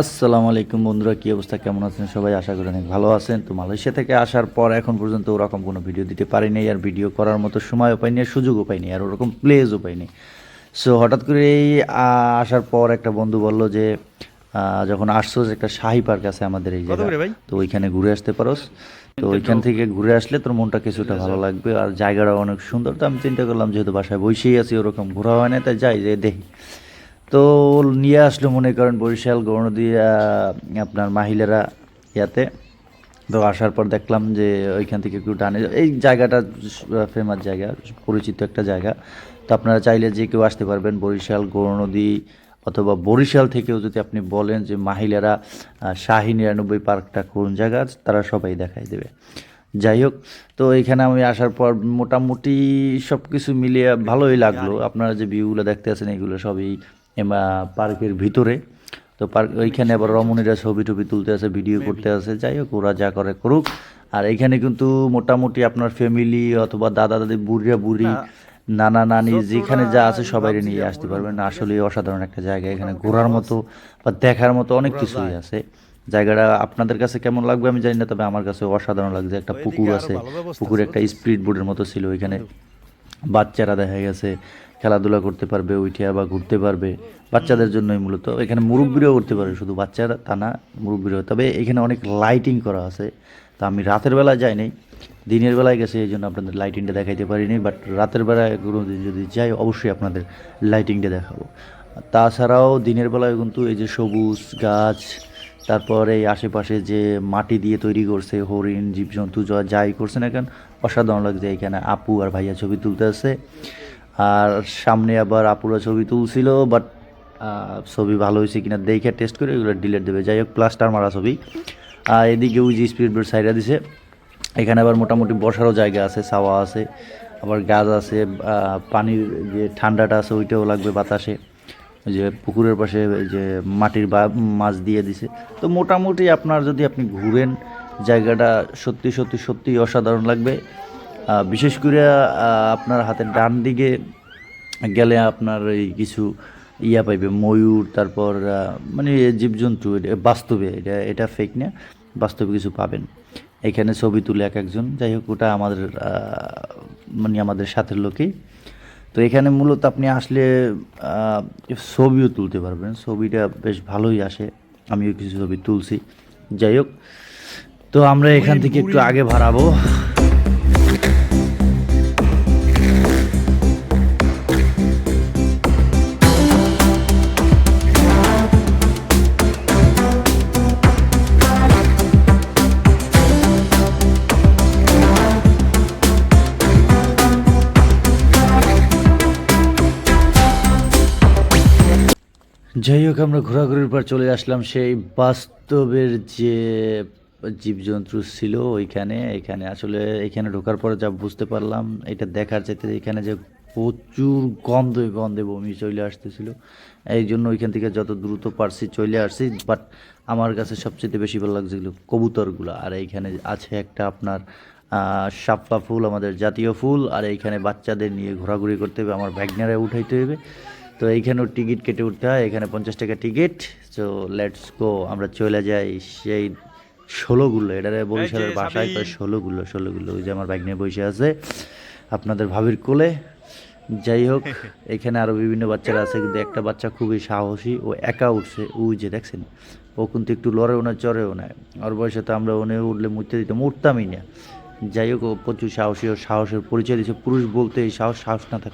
আসসালামু আলাইকুম বন্ধুরা কী অবস্থা? কেমন আছেন সবাই? আশা করি অনেক ভালো আছেন। তো মালয়েশিয়া থেকে আসার পর এখন পর্যন্ত ওরকম কোনো ভিডিও দিতে পারিনি আর ভিডিও করার মতো সময়ও পাইনি আর সুযোগও পাইনি আর ওরকম প্লেসও পাইনি। সো হঠাৎ করে এই আসার পর একটা বন্ধু বলল যে যখন আসছো একটা শাহি পার্ক আছে আমাদের এই জায়গায়। তো ওইখানে ঘুরে আসতে পারোস। তো ওইখান থেকে ঘুরে আসলে তোর মনটা কিছুটা ভালো লাগবে আর জায়গাটা অনেক সুন্দর। তো আমি চিন্তা করলাম যেহেতু বাসায় বসেই আছি ওরকম ঘোরা হয় না তাই যাই যে দেখি। তো নিয়ে আসলো মনে করেন বরিশাল গৌরনদী আপনার মহিলারা ইয়াতে। তো আসার পর দেখলাম যে ওইখান থেকে একটু টানে। এই জায়গাটা ফেমাস জায়গা পরিচিত একটা জায়গা। তো আপনারা চাইলে যে কেউ আসতে পারবেন বরিশাল গৌরনদী অথবা বরিশাল থেকেও যদি আপনি বলেন যে মাহিলারা শাহী নিরানব্বই পার্কটা কোন জায়গা তারা সবাই দেখাই দেবে। যাই হোক তো এখানে আমি আসার পর মোটামুটি সব কিছু মিলিয়ে ভালোই লাগল। আপনারা যে ভিউগুলো দেখতে আছেন এগুলো সবই পার্কের ভিতরে। তো পার্ক ওইখানে আবার রমণীরা ছবি টবি তুলতে আছে ভিডিও করতে আছে যাই হোক ওরা যা করে করুক। আর এখানে কিন্তু মোটামুটি আপনার ফ্যামিলি অথবা দাদা দাদি বুড়িয়া বুড়ি নানা নানি যেখানে যা আছে সবাই নিয়ে আসতে পারবেন। আসলে অসাধারণ একটা জায়গা। এখানে ঘোরার মতো বা দেখার মতো অনেক কিছুই আছে। জায়গাটা আপনাদের কাছে কেমন লাগবে আমি জানি না তবে আমার কাছে অসাধারণ লাগছে। একটা পুকুর আছে। পুকুরে একটা স্পিড বোর্ডের মতো ছিল ওইখানে। বাচ্চারা দেখা গেছে। খেলাধুলা করতে পারবে, উঠিয়া বা ঘুরতে পারবে। বাচ্চাদের জন্যই মূলত। এখানে মুরব্বীরাও করতে পারবে শুধু বাচ্চারা তা না, মুরব্বীরাও। তবে এখানে অনেক লাইটিং করা আছে। তা আমি রাতের বেলা যাই দিনের বেলায় গেছে, এই জন্য আপনাদের লাইটিংটা দেখাইতে পারিনি বাট রাতের বেলায় কোনো যদি যাই, অবশ্যই আপনাদের লাইটিংটা দেখাবো। তাছাড়াও দিনের বেলায় কিন্তু এই যে সবুজ গাছ, তারপরে এই আশেপাশে যে মাটি দিয়ে তৈরি করছে, হরিণ, জীবজন্তু যাই করছে না কেন, অসাধারণ লাগছে। এখানে আপু আর ভাইয়া ছবি তুলতে আছে আর সামনে আবার আপুরা ছবি তুলছিল বাট ছবি ভালো হয়েছে কিনা দেখে টেস্ট করে এগুলো ডিলেট দেবে। যাই হোক প্লাস্টার মারা ছবি। আর এদিকে ওই যে স্পিড বোর্ড সাইডা দিছে। এখানে আবার মোটামুটি বসারও জায়গা আছে, ছাওয়া আছে, আবার গাছ আছে পানির যে ঠান্ডাটা আছে ওইটাও লাগবে বাতাসে। যে পুকুরের পাশে যে মাটির বা, মাছ দিয়ে দিছে। তো মোটামুটি আপনার যদি আপনি ঘুরেন, জায়গাটা সত্যি সত্যি সত্যি অসাধারণ লাগবে। বিশেষ করে আপনার হাতের ডান দিকে গেলে আপনার এই কিছু ইয়া পাইবে ময়ূর তারপর মানে জীবজন্তু এটা বাস্তবে এটা এটা ফেক না বাস্তবে কিছু পাবেন। এখানে ছবি তুলে এক একজন যাই হোক ওটা আমাদের মানে আমাদের সাথের লোকেই। তো এখানে মূলত আপনি আসলে ছবিও তুলতে পারবেন ছবিটা বেশ ভালোই আসে আমিও কিছু ছবি তুলছি। যাই হোক তো আমরা এখান থেকে একটু আগে ভাড়াবো। যাই হোক, আমরা ঘোরাঘুরির পর চলে আসলাম সেই বাস্তবের যে জীবজন্তু ছিল ওইখানে। এখানে আসলে এখানে ঢোকার পরে যা বুঝতে পারলাম, এটা দেখার চাইতে এখানে যে প্রচুর গন্ধে গন্ধে বমি চলে আসতেছিল। এই জন্য ওইখান থেকে যত দ্রুত পারছি চলে আসছি বাট আমার কাছে সবচেয়ে বেশি ভালো লাগছে এগুলো কবুতরগুলো। আর এইখানে আছে একটা আপনার শাপলা ফুল, আমাদের জাতীয় ফুল। আর এইখানে বাচ্চাদের নিয়ে ঘোরাঘুরি করতে হবে, আমার ব্যাগনারে উঠাইতে হবে। তো এইখানেও টিকিট কেটে উঠতে হয় এখানে পঞ্চাশ টাকা টিকিট। তো লেটস গো আমরা চলে যাই সেই ষোলোগুলো এটারে বরিশালের বাসায় কয় ষোলোগুলো ষোলোগুলো ওই যে আমার বাইক নিয়ে বসে আছে আপনাদের ভাবির কোলে। যাই হোক এখানে আরও বিভিন্ন বাচ্চারা আছে কিন্তু একটা বাচ্চা খুবই সাহসী ও একা উঠছে ওই যে দেখছেন ও কিন্তু একটু লড়েও না চড়েও না ওর বয়সে তো আমরা ওনে উঠলে মুড়তে দিতাম উঠতামই না। যাই হোক ও প্রচুর সাহসী ও সাহসের পরিচয় দিচ্ছে পুরুষ বলতে এই সাহস সাহস না থাকে